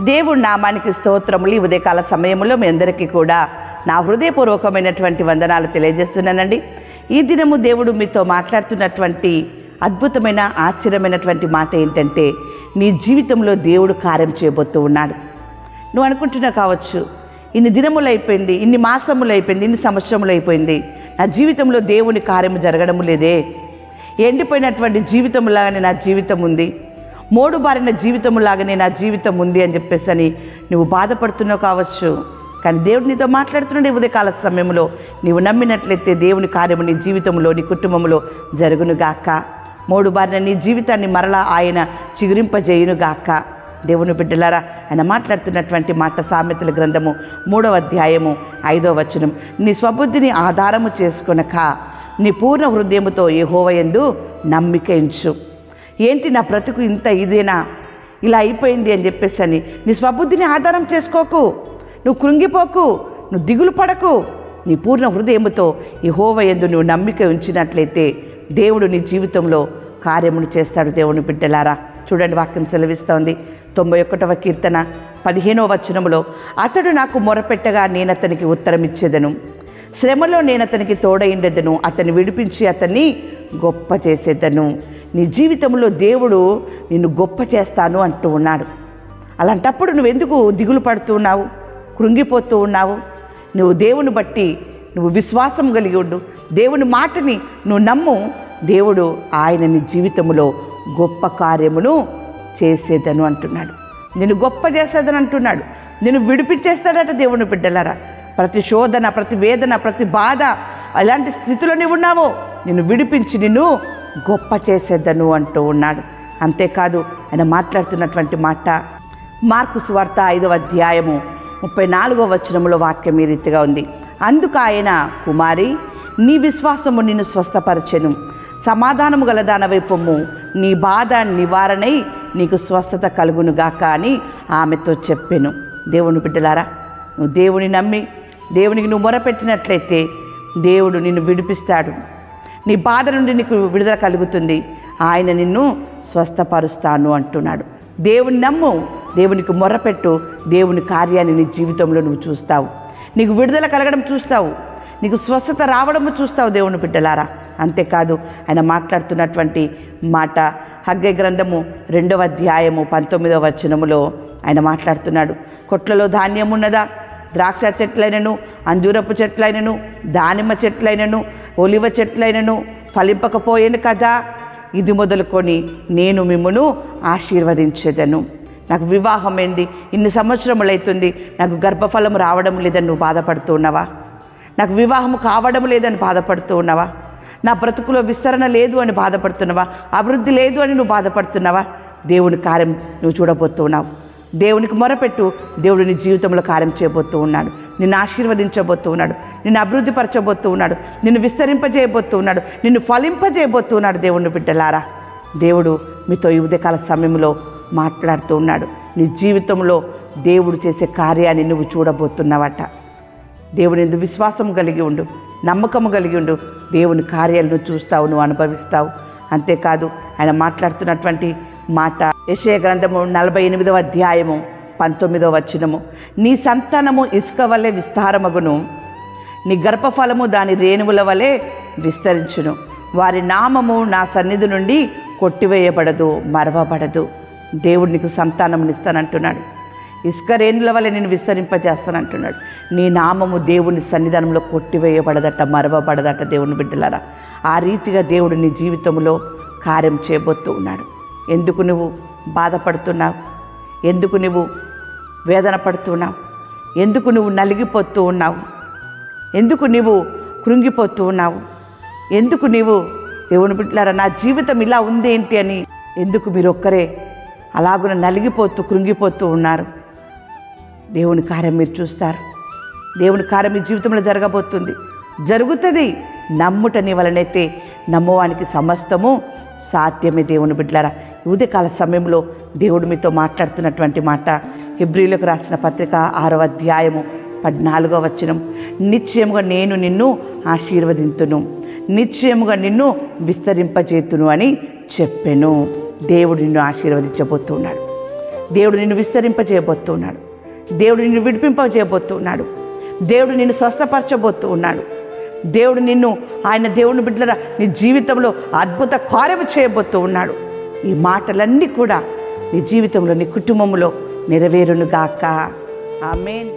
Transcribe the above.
దేవుడి నామానికి స్తోత్రములు. ఈ ఉదయకాల సమయంలో మీ అందరికీ కూడా నా హృదయపూర్వకమైనటువంటి వందనాలు తెలియజేస్తున్నానండి. ఈ దినము దేవుడు మీతో మాట్లాడుతున్నటువంటి అద్భుతమైన ఆశ్చర్యమైనటువంటి మాట ఏంటంటే నీ జీవితంలో దేవుడు కార్యం చేయబోతూ ఉన్నాడు. నువ్వు అనుకుంటున్నా కావచ్చు ఇన్ని దినములు అయిపోయింది ఇన్ని మాసములు అయిపోయింది ఇన్ని సంవత్సరములు అయిపోయింది నా జీవితంలో దేవుని కార్యము జరగడము లేదే. ఎండిపోయినటువంటి జీవితంలాగానే నా జీవితం ఉంది. మోడు బారిన జీవితంలాగానే నా జీవితం ఉంది అని చెప్పేసి అని నువ్వు బాధపడుతున్నావు కావచ్చు. కానీ దేవుడు నీతో మాట్లాడుతున్నాడు ఉదయకాల సమయంలో. నీవు నమ్మినట్లయితే దేవుని కార్యము నీ జీవితంలో నీ కుటుంబంలో జరుగునుగాక. మూడు బారిన నీ జీవితాన్ని మరలా ఆయన చిగురింపజేయునుగాక. దేవుని బిడ్డలారా ఆయన మాట్లాడుతున్నటువంటి మాట సామెతల గ్రంథము మూడవ అధ్యాయము ఐదవ వచనం. నీ స్వబుద్ధిని ఆధారము చేసుకునక నీ పూర్ణ హృదయముతో ఏ నమ్మిక ఎంచు. ఏంటి నా బ్రతుకు ఇంత ఇదేనా? ఇలా అయిపోయింది అని చెప్పేసి అని నీ స్వబుద్ధిని ఆధారం చేసుకోకు. నువ్వు కృంగిపోకు. నువ్వు దిగులు పడకు. నీ పూర్ణ హృదయముతో యెహోవయందు నువ్వు నమ్మిక ఉంచినట్లయితే దేవుడు నీ జీవితంలో కార్యములు చేస్తాడు దేవుని బిడ్డలారా. చూడండి వాక్యం సెలవిస్తోంది. తొంభై ఒకటవ కీర్తన పదిహేనవ వచనములో అతడు నాకు మొరపెట్టగా నేను అతనికి ఉత్తరం ఇచ్చేదను. శ్రమలో నేను అతనికి తోడైండెదను అతన్ని విడిపించి అతన్ని గొప్ప చేసేదను. నీ జీవితంలో దేవుడు నిన్ను గొప్ప చేస్తాను అంటూ ఉన్నాడు. అలాంటప్పుడు నువ్వు ఎందుకు దిగులు పడుతూ ఉన్నావు? కృంగిపోతూ ఉన్నావు? నువ్వు దేవుని బట్టి నువ్వు విశ్వాసం కలిగి ఉండు. దేవుని మాటని నువ్వు నమ్ము. దేవుడు ఆయన నీ జీవితంలో గొప్ప కార్యమును చేసేదను అంటున్నాడు. నేను గొప్ప చేసేదని అంటున్నాడు. నేను విడిపించేస్తాడట దేవుని బిడ్డలారా. ప్రతి శోధన ప్రతి వేదన ప్రతి బాధ అలాంటి స్థితిలో నీవు ఉన్నావో నేను విడిపించి నిన్ను గొప్ప చేసేద్దను అంటూ ఉన్నాడు. అంతేకాదు ఆయన మాట్లాడుతున్నటువంటి మాట మార్కు సువార్త ఐదవ అధ్యాయము ముప్పై నాలుగవ వచనములో వాక్యం ఈ రీతిగా ఉంది. అందుకు ఆయన కుమారి నీ విశ్వాసము నిన్ను స్వస్థపరచెను. సమాధానము గల దానవైపుము నీ బాధ నివారణై నీకు స్వస్థత కలుగునుగాక అని ఆమెతో చెప్పాను. దేవుని బిడ్డలారా నువ్వు దేవుని నమ్మి దేవునికి నువ్వు మొరపెట్టినట్లయితే దేవుడు నిన్ను విడిపిస్తాడు. నీ బాధ నుండి నీకు విడుదల కలుగుతుంది. ఆయన నిన్ను స్వస్థపరుస్తాను అంటున్నాడు. దేవుని నమ్ము దేవునికి మొర్రపెట్టు దేవుని కార్యాన్ని నీ జీవితంలో నువ్వు చూస్తావు. నీకు విడుదల కలగడం చూస్తావు. నీకు స్వస్థత రావడము చూస్తావు దేవుని బిడ్డలారా. అంతేకాదు ఆయన మాట్లాడుతున్నటువంటి మాట హగ్గ గ్రంథము రెండవ అధ్యాయము పంతొమ్మిదవ వచనములో ఆయన మాట్లాడుతున్నాడు. కొట్లలో ధాన్యం ఉన్నదా? ద్రాక్ష చెట్లైనను అంజూరపు చెట్లైనను దానిమ్మ చెట్లైనను ఒలివ చెట్లైనను ఫలింపకపోయాను కదా. ఇది మొదలుకొని నేను మిమ్మను ఆశీర్వదించేదను. నాకు వివాహం ఏంది? ఇన్ని సంవత్సరములు అవుతుంది నాకు గర్భఫలం రావడం లేదని నువ్వు బాధపడుతూ ఉన్నావా నాకు వివాహం కావడం లేదని బాధపడుతూ ఉన్నావా నా బ్రతుకులో విస్తరణ లేదు అని బాధపడుతున్నావా? అభివృద్ధి లేదు అని నువ్వు బాధపడుతున్నావా? దేవుని కార్యం నువ్వు చూడబోతున్నావు. దేవునికి మొరపెట్టు. దేవుడు నీ జీవితంలో కార్యం చేయబోతూ ఉన్నాడు. నిన్ను ఆశీర్వదించబోతూ ఉన్నాడు. నిన్ను అభివృద్ధి పరచబోతూ ఉన్నాడు. నిన్ను విస్తరింపజేయబోతూ ఉన్నాడు. నిన్ను ఫలింపజేయబోతూ ఉన్నాడు దేవుని బిడ్డలారా. దేవుడు మీతో ఈ ఉదయకాల సమయంలో మాట్లాడుతూ ఉన్నాడు. నీ జీవితంలో దేవుడు చేసే కార్యాన్ని నువ్వు చూడబోతున్నావట. దేవుని ఎందు విశ్వాసం కలిగి ఉండు. నమ్మకము కలిగి ఉండు. దేవుని కార్యాలను చూస్తావు నువ్వు అనుభవిస్తావు. అంతేకాదు ఆయన మాట్లాడుతున్నటువంటి మాట. యశయ గ్రంథము నలభై ఎనిమిదవ అధ్యాయము పంతొమ్మిదవ వచనము. నీ సంతానము ఇసుక వలె విస్తారమగును. నీ గర్భఫలము దాని రేణువుల వలె విస్తరించును. వారి నామము నా సన్నిధి నుండి కొట్టివేయబడదు మరవబడదు. దేవుడు నీకు సంతానమునిస్తానంటున్నాడు ఇసుక రేణుల వల్ల నేను విస్తరింపజేస్తానంటున్నాడు. నీ నామము దేవుని సన్నిధానంలో కొట్టివేయబడదట మరవబడదట దేవుని బిడ్డలారా. ఆ రీతిగా దేవుడు నీ జీవితంలో కార్యం చేయబోతూ ఉన్నాడు. ఎందుకు నువ్వు బాధపడుతున్నావు? ఎందుకు నువ్వు వేదన పడుతున్నావు? ఎందుకు నువ్వు నలిగిపోతూ ఉన్నావు? ఎందుకు నువ్వు కృంగిపోతూ ఉన్నావు? ఎందుకు నీవు దేవుని బిడ్డలారా నా జీవితం ఇలా ఉంది ఏంటి అని ఎందుకు మీరు ఒక్కరే అలాగున నలిగిపోతూ కృంగిపోతూ ఉన్నారు? దేవుని కార్యం మీరు చూస్తారు. దేవుని కార్యం మీ జీవితంలో జరగబోతుంది. జరుగుతుంది. నమ్ముటని వలనైతే నమ్మవానికి సమస్తము సాధ్యమే దేవుని బిడ్డలారా. ఉదయకాల సమయంలో దేవుడు మీతో మాట్లాడుతున్నటువంటి మాట. హిబ్రిలకు రాసిన పత్రిక ఆరవ అధ్యాయము పద్నాలుగో వచనం. నిశ్చయముగా నేను నిన్ను ఆశీర్వదింతును. నిశ్చయముగా నిన్ను విస్తరింపజేతును అని చెప్పాను. దేవుడు నిన్ను ఆశీర్వదించబోతున్నాడు. దేవుడు నిన్ను విస్తరింపజేయబోతున్నాడు. దేవుడు నిన్ను విడిపింపజేయబోతున్నాడు. దేవుడు నిన్ను స్వస్థపరచబోతూ ఉన్నాడు దేవుడు నిన్ను ఆయన దేవుని బిడ్డల నీ జీవితంలో అద్భుత కార్యము చేయబోతూ ఉన్నాడు ఈ మాటలన్నీ కూడా నీ జీవితంలో నీ కుటుంబంలో నెరవేరునుగాక ఆమెన్.